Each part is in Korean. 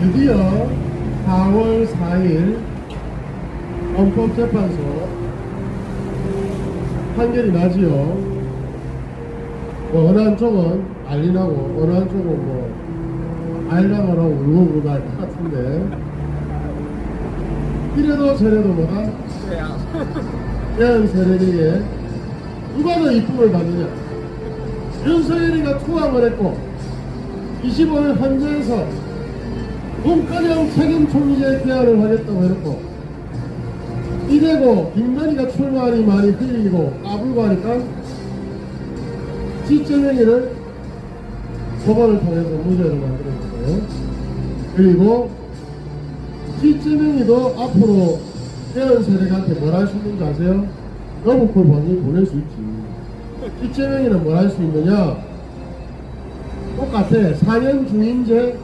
드디어 4월 4일 헌법재판소 판결이 나지요. 뭐 어느 한쪽은 난리 나고 어느 한쪽은 뭐 알랑하라고 울고 것 같은데. 이래도 저래도 뭐가? 대한 세력에게 누가 더 이쁨을 받느냐. 윤석열이가 투항을 했고 25일 헌재에서 문가령 책임 총리제 대안을 하겠다고 했고 이대고 김건희가 출마하니 많이 흘리고 까불고 하니까 지정행위를 법원을 통해서 무죄를 만들었어요. 그리고 지정행위도 앞으로 대원 세력한테 뭘 할 수 있는지 아세요? 러브콜 번이 보낼 수 있지. 지정행위는 뭘 할 수 있느냐? 똑같아. 4년 중임제,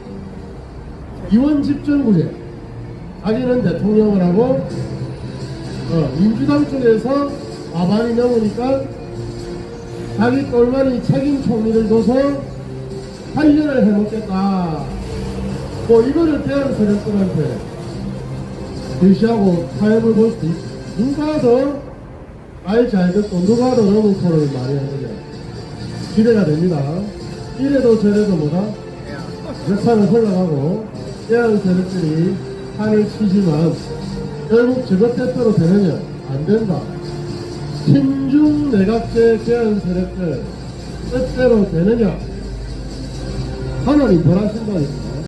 이원 집정구제. 자기는 대통령을 하고, 어, 민주당 쪽에서 과반이 넘으니까 자기 꼴만이 책임 총리를 둬서 8년을 해먹겠다. 뭐 이거를 대한 세력들한테 제시하고 타협을 볼 수 있, 누가 더 말 잘 듣고 누가 더 러브콜을 많이 하느냐. 기대가 됩니다. 이래도 저래도 뭐다? 역사는 흘러가고 대한 세력들이 판을 치지만 결국 저것 때대로 되느냐? 안 된다. 신중 내각제 대한 세력들 뜻대로 되느냐? 하나님 벌하신다니까.